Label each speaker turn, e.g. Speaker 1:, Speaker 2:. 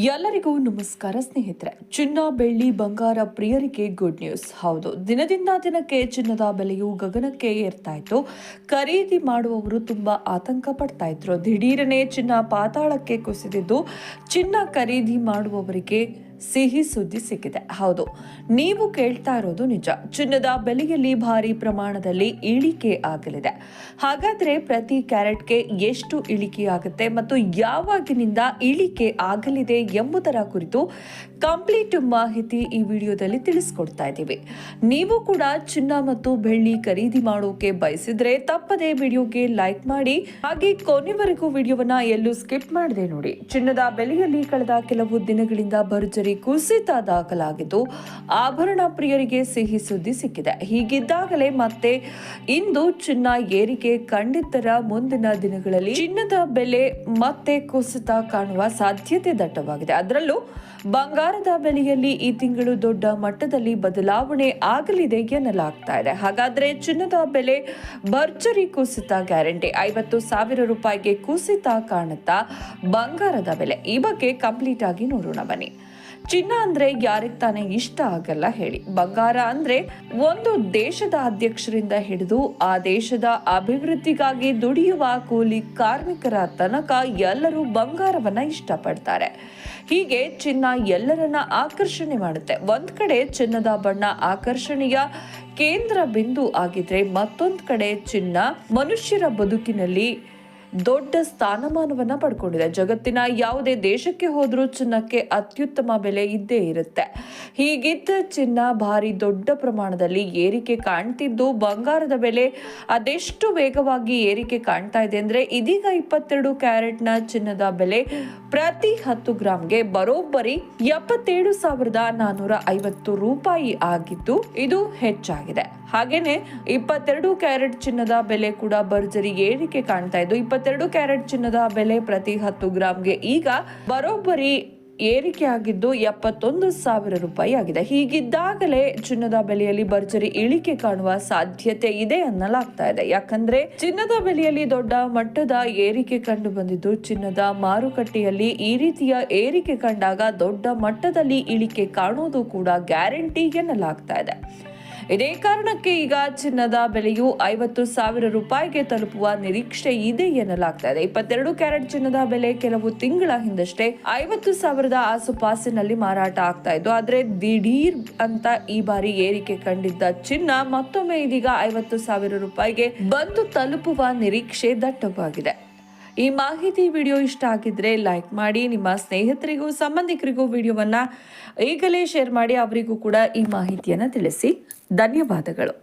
Speaker 1: ಎಲ್ಲರಿಗೂ ನಮಸ್ಕಾರ ಸ್ನೇಹಿತರೆ. ಚಿನ್ನ, ಬೆಳ್ಳಿ, ಬಂಗಾರ ಪ್ರಿಯರಿಗೆ ಗುಡ್ ನ್ಯೂಸ್ ಹೌದು, ದಿನದಿಂದ ದಿನಕ್ಕೆ ಚಿನ್ನದ ಬೆಲೆಯು ಗಗನಕ್ಕೆ ಏರ್ತಾ ಇತ್ತು. ಖರೀದಿ ಮಾಡುವವರು ತುಂಬಾ ಆತಂಕ ಪಡ್ತಾ ಇದ್ರು. ದಿಢೀರನೆ ಚಿನ್ನ ಪಾತಾಳಕ್ಕೆ ಕುಸಿದಿದ್ದು ಚಿನ್ನ ಖರೀದಿ ಮಾಡುವವರಿಗೆ ಸಿಹಿ ಸುದ್ದಿ ಸಿಕ್ಕಿದೆ. ಹೌದು, ನೀವು ಕೇಳ್ತಾ ಇರೋದು ನಿಜ. ಚಿನ್ನದ ಬೆಲೆಯಲ್ಲಿ ಭಾರಿ ಪ್ರಮಾಣದಲ್ಲಿ ಇಳಿಕೆ ಆಗಲಿದೆ. ಹಾಗಾದ್ರೆ ಪ್ರತಿ ಕ್ಯಾರೆಟ್ಗೆ ಎಷ್ಟು ಇಳಿಕೆ ಆಗುತ್ತೆ ಮತ್ತು ಯಾವಾಗಿನಿಂದ ಇಳಿಕೆ ಆಗಲಿದೆ ಎಂಬುದರ ಕುರಿತು ಕಂಪ್ಲೀಟ್ ಮಾಹಿತಿ ಈ ವಿಡಿಯೋದಲ್ಲಿ ತಿಳಿಸ್ಕೊಡ್ತಾ ಇದ್ದೀವಿ. ನೀವು ಕೂಡ ಚಿನ್ನ ಮತ್ತು ಬೆಳ್ಳಿ ಖರೀದಿ ಮಾಡೋಕೆ ಬಯಸಿದ್ರೆ ತಪ್ಪದೇ ವಿಡಿಯೋಗೆ ಲೈಕ್ ಮಾಡಿ, ಹಾಗೆ ಕೊನೆವರೆಗೂ ವಿಡಿಯೋವನ್ನ ಎಲ್ಲೂ ಸ್ಕಿಪ್ ಮಾಡದೆ ನೋಡಿ. ಚಿನ್ನದ ಬೆಲೆಯಲ್ಲಿ ಕಳೆದ ಕೆಲವು ದಿನಗಳಿಂದ ಭರ್ಜರಿ ಕುಸಿತ ದಾಖಲಾಗಿದ್ದು, ಆಭರಣ ಪ್ರಿಯರಿಗೆ ಸಿಹಿ ಸುದ್ದಿ ಸಿಕ್ಕಿದೆ. ಹೀಗಿದ್ದಾಗಲೇ ಮತ್ತೆ ಇಂದು ಚಿನ್ನ ಏರಿಕೆ ಕಂಡಿದ್ದರ ಮುಂದಿನ ದಿನಗಳಲ್ಲಿ ಚಿನ್ನದ ಬೆಲೆ ಮತ್ತೆ ಕುಸಿತ ಕಾಣುವ ಸಾಧ್ಯತೆ ದಟ್ಟವಾಗಿದೆ. ಅದರಲ್ಲೂ ಬಂಗಾರದ ಬೆಲೆಯಲ್ಲಿ ಈ ತಿಂಗಳು ದೊಡ್ಡ ಮಟ್ಟದಲ್ಲಿ ಬದಲಾವಣೆ ಆಗಲಿದೆ ಎನ್ನಲಾಗ್ತಾ ಇದೆ. ಹಾಗಾದ್ರೆ ಚಿನ್ನದ ಬೆಲೆ ಭರ್ಜರಿ ಕುಸಿತ ಗ್ಯಾರಂಟಿ. ಐವತ್ತು ಸಾವಿರ ರೂಪಾಯಿಗೆ ಕುಸಿತ ಕಾಣುತ್ತಾ ಬಂಗಾರದ ಬೆಲೆ. ಈ ಬಗ್ಗೆ ಕಂಪ್ಲೀಟ್ ಆಗಿ ನೋಡೋಣ ಬನ್ನಿ. ಚಿನ್ನ ಅಂದ್ರೆ ಯಾರಿಗೆ ತಾನೇ ಇಷ್ಟ ಆಗಲ್ಲ ಹೇಳಿ. ಬಂಗಾರ ಅಂದ್ರೆ ಒಂದು ದೇಶದ ಅಧ್ಯಕ್ಷರಿಂದ ಹಿಡಿದು ಆ ದೇಶದ ಅಭಿವೃದ್ಧಿಗಾಗಿ ದುಡಿಯುವ ಕೂಲಿ ಕಾರ್ಮಿಕರ ತನಕ ಎಲ್ಲರೂ ಬಂಗಾರವನ್ನ ಇಷ್ಟಪಡ್ತಾರೆ. ಹೀಗೆ ಚಿನ್ನ ಎಲ್ಲರನ್ನ ಆಕರ್ಷಣೆ ಮಾಡುತ್ತೆ. ಒಂದ್ ಕಡೆ ಚಿನ್ನದ ಬಣ್ಣ ಆಕರ್ಷಣೆಯ ಕೇಂದ್ರ ಬಿಂದು ಆಗಿದ್ರೆ ಮತ್ತೊಂದ್ ಕಡೆ ಚಿನ್ನ ಮನುಷ್ಯರ ಬದುಕಿನಲ್ಲಿ ದೊಡ್ಡ ಸ್ಥಾನಮಾನವನ್ನ ಪಡ್ಕೊಂಡಿದೆ. ಜಗತ್ತಿನ ಯಾವುದೇ ದೇಶಕ್ಕೆ ಹೋದರೂ ಚಿನ್ನಕ್ಕೆ ಅತ್ಯುತ್ತಮ ಬೆಲೆ ಇದ್ದೇ ಇರುತ್ತೆ. ಹೀಗಿದ್ದ ಚಿನ್ನ ಭಾರಿ ದೊಡ್ಡ ಪ್ರಮಾಣದಲ್ಲಿ ಏರಿಕೆ ಕಾಣ್ತಿದ್ದು ಬಂಗಾರದ ಬೆಲೆ. ಅದೆಷ್ಟು ವೇಗವಾಗಿ ಏರಿಕೆ ಕಾಣ್ತಾ ಇದೆ ಅಂದರೆ ಇದೀಗ ಇಪ್ಪತ್ತೆರಡು ಕ್ಯಾರೆಟ್ನ ಚಿನ್ನದ ಬೆಲೆ ಪ್ರತಿ ಹತ್ತು ಗ್ರಾಮ್ಗೆ ಬರೋಬ್ಬರಿ ಎಪ್ಪತ್ತೇಳು ಸಾವಿರದ ನಾನೂರ ಐವತ್ತು ರೂಪಾಯಿ ಆಗಿದ್ದು ಇದು ಹೆಚ್ಚಾಗಿದೆ. ಹಾಗೇನೆ ಇಪ್ಪತ್ತೆರಡು ಕ್ಯಾರೆಟ್ ಚಿನ್ನದ ಬೆಲೆ ಕೂಡ ಭರ್ಜರಿ ಏರಿಕೆ ಕಾಣ್ತಾ ಇದ್ದು ಇಪ್ಪತ್ತೆರಡು ಕ್ಯಾರೆಟ್ ಚಿನ್ನದ ಬೆಲೆ ಪ್ರತಿ ಹತ್ತು ಗ್ರಾಂಗೆ ಈಗ ಬರೋಬ್ಬರಿ ಏರಿಕೆ ಆಗಿದ್ದು ಎಪ್ಪತ್ತೊಂದು ಸಾವಿರ ರೂಪಾಯಿ ಆಗಿದೆ. ಹೀಗಿದ್ದಾಗಲೇ ಚಿನ್ನದ ಬೆಲೆಯಲ್ಲಿ ಭರ್ಜರಿ ಇಳಿಕೆ ಕಾಣುವ ಸಾಧ್ಯತೆ ಇದೆ ಅನ್ನಲಾಗ್ತಾ ಇದೆ. ಯಾಕಂದ್ರೆ ಚಿನ್ನದ ಬೆಲೆಯಲ್ಲಿ ದೊಡ್ಡ ಮಟ್ಟದ ಏರಿಕೆ ಕಂಡು ಬಂದಿದ್ದು ಚಿನ್ನದ ಮಾರುಕಟ್ಟೆಯಲ್ಲಿ ಈ ರೀತಿಯ ಏರಿಕೆ ಕಂಡಾಗ ದೊಡ್ಡ ಮಟ್ಟದಲ್ಲಿ ಇಳಿಕೆ ಕಾಣುವುದು ಕೂಡ ಗ್ಯಾರಂಟಿ ಎನ್ನಲಾಗ್ತಾ ಇದೆ. ಇದೇ ಕಾರಣಕ್ಕೆ ಈಗ ಚಿನ್ನದ ಬೆಲೆಯು ಐವತ್ತು ಸಾವಿರ ರೂಪಾಯಿಗೆ ತಲುಪುವ ನಿರೀಕ್ಷೆ ಇದೆ ಎನ್ನಲಾಗ್ತಾ ಇದೆ ಇಪ್ಪತ್ತೆರಡು ಕ್ಯಾರೆಟ್ ಚಿನ್ನದ ಬೆಲೆ ಕೆಲವು ತಿಂಗಳ ಹಿಂದಷ್ಟೇ ಐವತ್ತು ಸಾವಿರದ ಆಸುಪಾಸಿನಲ್ಲಿ ಮಾರಾಟ ಆಗ್ತಾ ಇದ್ದು ಆದ್ರೆ ದಿಢೀರ್ ಅಂತ ಈ ಬಾರಿ ಏರಿಕೆ ಕಂಡಿದ್ದ ಚಿನ್ನ ಮತ್ತೊಮ್ಮೆ ಇದೀಗ ಐವತ್ತು ಸಾವಿರ ರೂಪಾಯಿಗೆ ಬಂದು ತಲುಪುವ ನಿರೀಕ್ಷೆ ದಟ್ಟವಾಗಿದೆ. ಈ ಮಾಹಿತಿ ವಿಡಿಯೋ ಇಷ್ಟ ಆಗಿದ್ರೆ ಲೈಕ್ ಮಾಡಿ, ನಿಮ್ಮ ಸ್ನೇಹಿತರಿಗೂ, ಸಂಬಂಧಿಕರಿಗೂ ವಿಡಿಯೋವನ್ನ ಈಗಲೇ ಶೇರ್ ಮಾಡಿ, ಅವರಿಗೂ ಕೂಡ ಈ ಮಾಹಿತಿಯನ್ನು ತಿಳಿಸಿ. ಧನ್ಯವಾದಗಳು.